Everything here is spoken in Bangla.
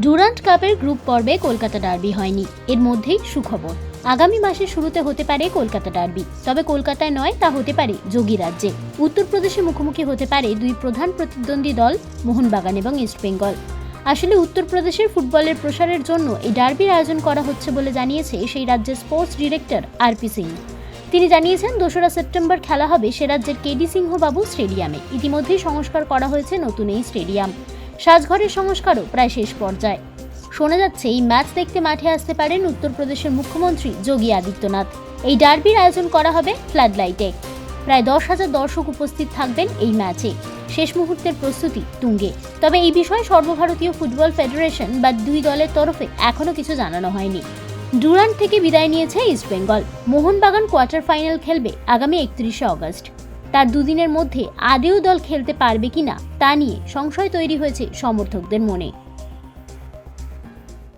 ডুরান্ট কাপের গ্রুপ পর্বে কলকাতা ডার্বি হয়নি। এর মধ্যেই সুখবর। আগামী মাসের শুরুতে হতে পারে কলকাতা ডার্বি। তবে কলকাতায় নয়, তা হতে পারে যোগী রাজ্যে। উত্তরপ্রদেশে মুখোমুখি হতে পারে দুই প্রধান প্রতিদ্বন্দ্বী দল, মোহনবাগান এবং ইস্টবেঙ্গল আসলে উত্তরপ্রদেশের ফুটবলের প্রসারের জন্য এই ডার্বির আয়োজন করা হচ্ছে বলে জানিয়েছে সেই রাজ্যের স্পোর্টস ডিরেক্টর আরপি সিং। তিনি জানিয়েছেন, দোসরা সেপ্টেম্বর খেলা হবে সে রাজ্যের কেডি সিংহবাবু স্টেডিয়ামে। ইতিমধ্যেই সংস্কার করা হয়েছে নতুন এই স্টেডিয়াম। সাজঘরের সংস্কারও প্রায় শেষ পর্যায়ে। শোনা যাচ্ছে, এই ম্যাচ দেখতে মাঠে আসতে পারেন উত্তরপ্রদেশের মুখ্যমন্ত্রী যোগী আদিত্যনাথ। এই ডার্বির আয়োজন করা হবে ফ্লাড লাইটে প্রায় দশ হাজার দর্শক উপস্থিত থাকবেন এই ম্যাচে। শেষ মুহূর্তের প্রস্তুতি তুঙ্গে। তবে এই বিষয়ে সর্বভারতীয় ফুটবল ফেডারেশন বা দুই দলের তরফে এখনও কিছু জানানো হয়নি। ডুরান্ট থেকে বিদায় নিয়েছে ইস্টবেঙ্গল মোহনবাগান কোয়ার্টার ফাইনাল খেলবে আগামী একত্রিশে অগস্ট। তার দুদিনের মধ্যে আদেও দল খেলতে পারবে কিনা তা নিয়ে সংশয় তৈরি হয়েছে সমর্থকদের মনে।